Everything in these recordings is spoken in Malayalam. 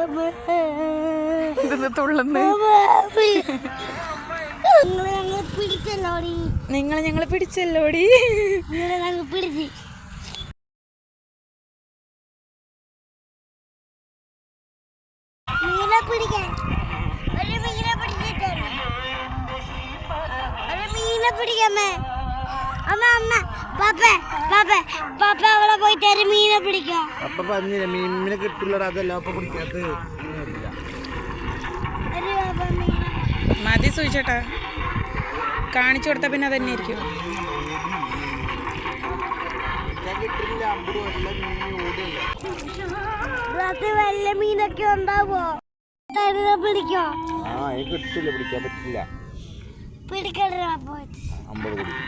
പിടിക്കാമേ ഞങ്ങളെ തുള്ളുന്ന് നിങ്ങളെ ഞങ്ങളെ പിടിച്ചല്ലോടി? പിടിച്ച്. പിടിക്കാൻ. ഒരു മീനെ പിടിച്ചിട്ടുണ്ട് ഒരു മീനെ പിടിക്കാമേ അമ്മ അമ്മ പാപ്പ പാപ്പ അവിടെ പോയിട്ട് ഒരു മീനെ പിടിക്കാം അപ്പൊ പറഞ്ഞില്ല മീമിനെ കിട്ടില്ലടാ അതല്ല അപ്പൊ കുടിക്കാത്ത മതി സൂചിച്ചേട്ടാ. കാണിച്ചു കൊടുത്താ പിന്നെ അതന്നെ അമ്പത് വല്ല മീനൊക്കെ ഉണ്ടാവോ? പിടിക്കോ? ആ എനിക്ക് കിട്ടില്ല പിടിക്കാൻ പറ്റില്ല. പിടിക്കണ്ട പോയി. അമ്പത് പിടിക്കും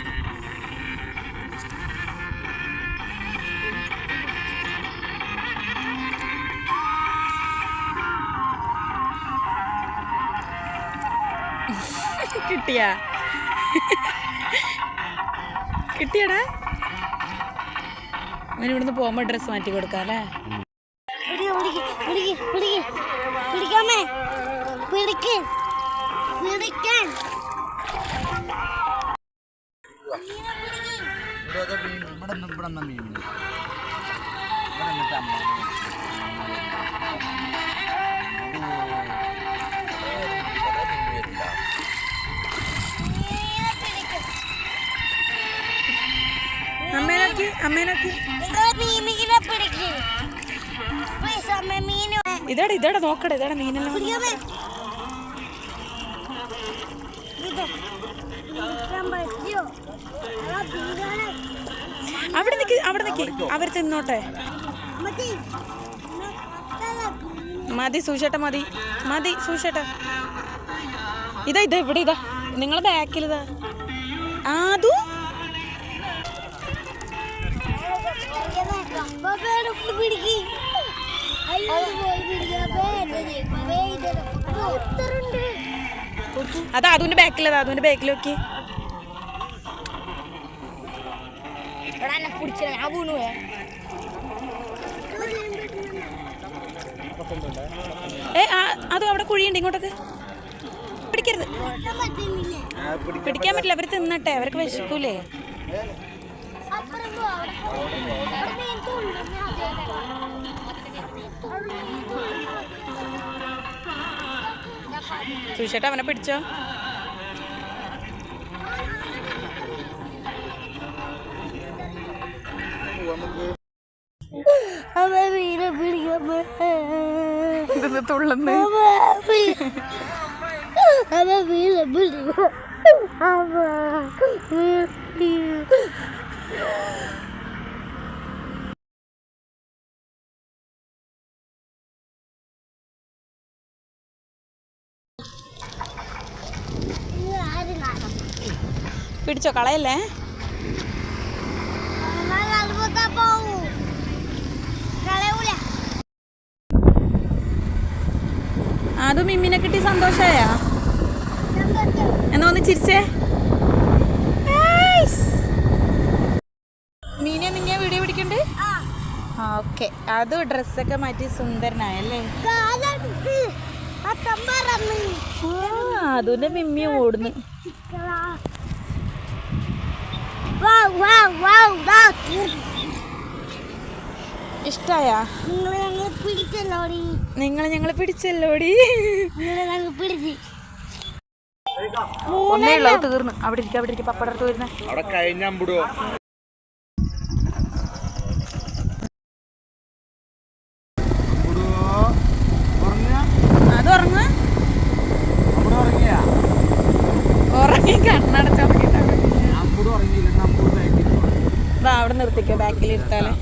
കിട്ടിയാ? കിട്ടിയടാ. അവന് ഇവിടുന്ന് പോകുമ്പോ ഡ്രസ്സ് മാറ്റി കൊടുക്കാം അല്ലേ? ഇവിടെ അമ്മ അമ്മേനോക്കി. ഇതേടെ ഇതേടെ നോക്കടാ ഇതേടാ മീനെല്ലാം അവിടെ നിക്ക് അവിടെ നിക്ക്. അവർ തിന്നോട്ടെ. മതി. സൂക്ഷട്ട മതി. മതി സൂക്ഷട്ട ഇതാ ഇതാ ഇവിടെ ഇതാ. നിങ്ങളെ ബാക്കിൽ ഇതാ. അത് അതുവിന്റെ ബാക്കിൽ അതാ അതുവിന്റെ ബാക്കിൽ നോക്കി. ഏ ആ, അത് അവിടെ കുഴിയുണ്ട് ഇങ്ങോട്ടൊക്കെ. പിടിക്കരുത്. പിടിക്കാൻ പറ്റില്ല അവർ തിന്നട്ടെ അവർക്ക് വിശക്കൂലേ. സുഷേട്ട അവനെ പിടിച്ചോ? തുള്ളുന്നു? അവ മീനെ പിടിക്കാം അവ ആരും കാണാം പിടിച്ചോ കളയല്ലേ? അത് മിമ്മിനെ കിട്ടി സന്തോഷായ? എന്നാ ഒന്ന് ചിരിച്ചേ? മീനെ നിന്നെ വീഡിയോ പിടിക്കണ്ട്? ഓക്കെ. അത് ഡ്രസ്സൊക്കെ മാറ്റി സുന്ദരനായല്ലേ? അതുന്റെ മിമ്മി ഓടുന്നു. ഇഷ്ടായ? നിങ്ങളെ ഞങ്ങൾ പിടിച്ചല്ലോടി. ഒന്നേ ഉള്ളൂ തീർന്നു. അവിടെ ഇരിക്കും അവിടെ ഇരിക്കും. പപ്പടത്ത് വരുന്ന. അവിടെ കഴിഞ്ഞ അത് ഉറങ്ങ. ഉറങ്ങി കണ്ണടച്ചുറങ്ങിട്ടാണ് അവിടെ നിർത്തിക്കോ ബാക്കിൽ ഇരുത്താലേ